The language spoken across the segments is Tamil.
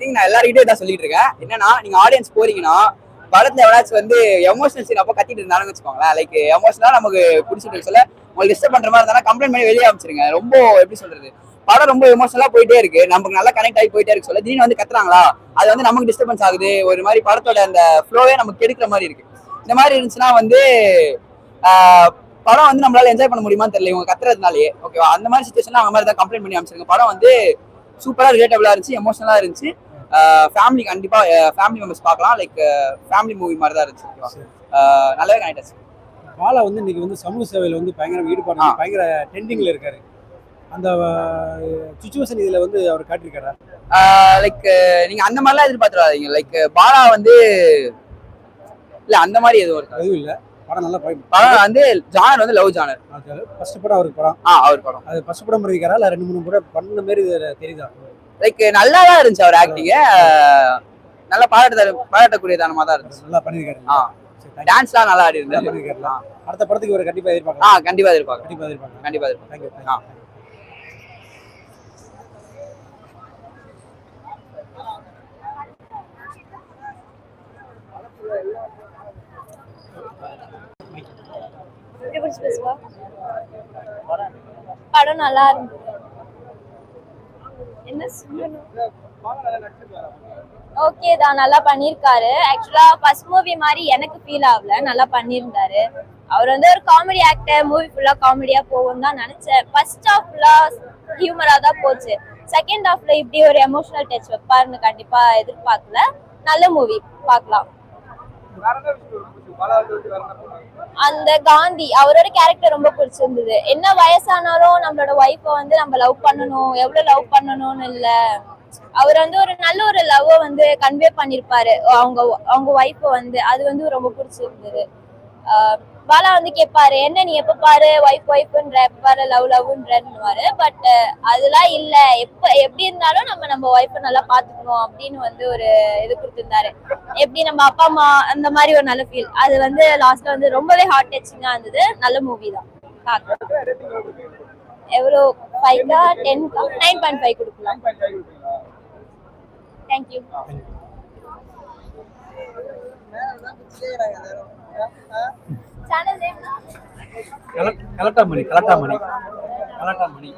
திங் நான் எல்லாருக்கிட்டே தான் சொல்லிட்டு இருக்கேன் என்னன்னா நீங்க ஆடியன்ஸ் போறீங்கன்னா படத்துல எவனாச்சும் வந்து எமோஷனல் சீன் அப்போ கத்திட்டு இருந்தாலும் வச்சுக்கோங்களேன். லைக் எமோஷனலா நமக்கு பிடிச்சிட்டு சொல்ல உங்களுக்கு டிஸ்டர்ப் பண்ற மாதிரி இருந்தாலும் கம்ப்ளைண்ட் பண்ணி வெளியே அமைச்சிருங்க ரொம்ப எப்படி சொல்றது? படம் ரொம்ப எமோஷனலா போயிட்டே இருக்கு. நமக்கு நல்லா கனெக்ட் ஆகி போயிட்டே இருக்கு சொல்ல திடீர்னு வந்து கத்துறாங்களா? அது வந்து நமக்கு டிஸ்டர்பன்ஸ் ஆகுது. ஒரு மாதிரி படத்தோட அந்த ஃப்ளோவே நமக்கு கெடுக்கிற மாதிரி இருக்கு. இந்த மாதிரி இருந்துச்சுன்னா வந்து படம் வந்து நம்மளால என்ஜாய் பண்ண முடியுமான்னு தெரியல. இவங்க கத்துறதுனாலே ஓகேவா அந்த மாதிரி சுச்சுவேஷன் அவங்க மாதிரி தான் கம்ப்ளைண்ட் பண்ணி அமைச்சிருங்க படம் வந்து சூப்பரா ரிலேட்டபிளா இருந்துச்சு எமோஷனலா இருந்துச்சு. ஃபேமிலி கண்டிப்பா ஃபேமிலி மெம்பர்ஸ் பார்க்கலாம். லைக் ஃபேமிலி மூவி மாதிரி தான் இருந்துச்சு நல்லாவே கனெக்ட் ஆச்சு. பாலா வந்து இன்னைக்கு வந்து சமூக சேவையில் வந்து பயங்கர ஈடுபாடு. பயங்கர ட்ரெண்டிங்ல இருக்காரு. அந்த சுச்சுவேஷன் இதுல வந்து அவர் காட்டியிருக்காரா? லைக் நீங்க அந்த மாதிரிலாம் எதிர்பார்த்துடாதீங்க. லைக் பாலா வந்து இல்ல அந்த மாதிரி எதுவும் இருக்காது. எதுவும் இல்ல. படம் நல்லா படம் வந்து ஜானர் வந்து லவ் ஜானர் ஃபர்ஸ்ட் படம் அவருக்கு படம். ஆ அவர் படம். அது ஃபர்ஸ்ட் படம் இருக்காரா இல்ல ரெண்டு மூணு படம் பண்ண மாதிரி தெரியுதா? லைக் நல்லா தான் இருந்துச்சு அவர் ஆக்டிங் நல்லா பாராட்ட பாராட்டக்கூடிய தனமா தான் இருந்துச்சு. நல்லா பண்ணியிருக்காரு. ஆ. டான்ஸ்லாம் நல்லா ஆடி இருந்தாரு. அடுத்த படத்துக்கு இவரை கண்டிப்பா ஆ எதிர்பார்க்கலாம். கண்டிப்பா எதிர்பார்க்கலாம். கண்டிப்பா எதிர்பார்க்கலாம். கண்டிப்பா எதிர்பார்க்கலாம் தேங்க்யூ ஆ. எப்படி படம் நல்லா இருந்தது என்ன சொல்லணும் ஓகே தான் நல்லா பண்ணியிருக்காரு ஆக்சுவலா ஃபர்ஸ்ட் மூவி மாதிரி எனக்கு ஃபீல் ஆகல. நல்லா பண்ணியிருந்தாரு அவர் வந்து ஒரு காமெடி ஆக்டர் மூவி ஃபுல்லா காமெடியா போகும் தான் நினைச்சேன். ஃபர்ஸ்ட் ஹாஃப்ல ஹியூமரா தான் போச்சு. செகண்ட் ஹாஃப்ல இப்படி ஒரு எமோஷனல் டச் வைப்பாருன்னு கண்டிப்பா எதிர்பார்க்கல. நல்ல மூவி பார்க்கலாம். அந்த காந்தி அவரோட கேரக்டர் ரொம்ப பிடிச்சிருந்தது. என்ன வயசானாலும் நம்மளோட ஒய்ஃபை வந்து நம்ம லவ் பண்ணணும். எவ்வளவு லவ் பண்ணணும்னு இல்ல. அவர் வந்து ஒரு நல்ல ஒரு லவ் வந்து கன்வே பண்ணிருப்பாரு. அவங்க அவங்க ஒய்ஃபை வந்து. அது வந்து ரொம்ப பிடிச்சிருந்தது. பாலா வந்து கேட்பாரு என்ன நீ எப்ப பாரு? ஒய்ஃப் ஒய்ஃப்ன்ற எப்ப பாரு? லவ் லவ்ன்றன்னுவாரு பட் அதெல்லாம் இல்ல. எப்ப எப்படி இருந்தாலும் நம்ம நம்ம ஒய்ஃபை நல்லா பாத்துக்கணும் அப்படின்னு வந்து ஒரு இது கொடுத்துருந்தாரு. எப்படி நம்ம அப்பா அம்மா அந்த மாதிரி ஒரு நல்ல ஃபீல் அது வந்து லாஸ்ட்ல வந்து ரொம்பவே ஹார்ட் டச்சிங்கா இருந்தது. நல்ல மூவி தான். பார்க்கலாம். எவ்வளோ? ஃபைவ்க்கா டென்க்கா நைன் பாயிண்ட் ஃபைவ் கொடுக்கலாம். Thank you channel name Galatta Mani Galatta Mani Galatta Mani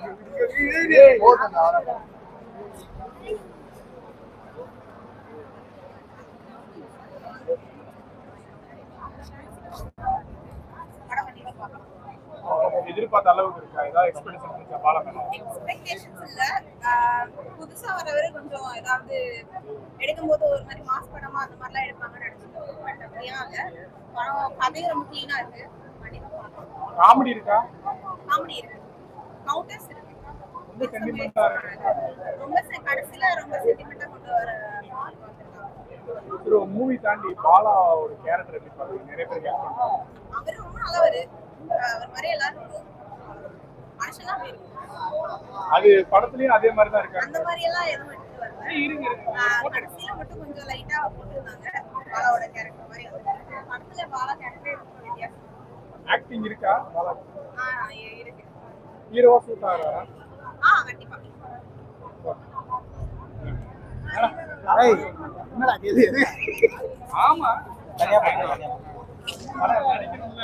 எதிர்பார்த்த அளவுக்கு இருக்கா? ஏதாவது எக்ஸ்பெக்டேஷன் இருக்கா? பாலம் எக்ஸ்பெக்டேஷன்ஸ் இல்ல. புதுசா வரவரை கொஞ்சம் ஏதாவது எடுக்கும்போது ஒரு மாதிரி மாஸ் படமா அந்த மாதிரிலாம் எடுப்பாங்கன்னு நினைச்சிட்டோம் பட் அப்படியா படம் கதையும் ரொம்ப கிளீனா இருக்கு. காமெடி இருக்கா? காமெடி இருக்கு. கவுண்டர்ஸ் இருக்கு. ரொம்ப சென்டிமெண்டா இருக்கு. ரொம்ப சென்டிமெண்டா கொண்டு வர. ஒரு மூவி தாண்டி பாலாவோட கேரக்டர் எப்படி பாருங்க நிறைய பேர் அவரு ரொம்ப நல்லவரு. அவர் மாதிரி எல்லாரும் மனுஷனா போயிருக்கு அது படத்துலயும் அதே மாதிரி தான் அந்த இருக்காங்க மாதிரி எல்லாம் எதுவும் எடுத்து வரல கடைசியில மட்டும் கொஞ்சம் லைட்டா போட்டிருந்தாங்க பாலாவோட கேரக்டர் மாதிரி. ஆக்டிங் இருக்கா பாலா? இருக்கு. ஹீரோவா சூட் ஆகிறாரா? ஆ கண்டிப்பா. ஆமா. படம் நடிக்கணும்ல.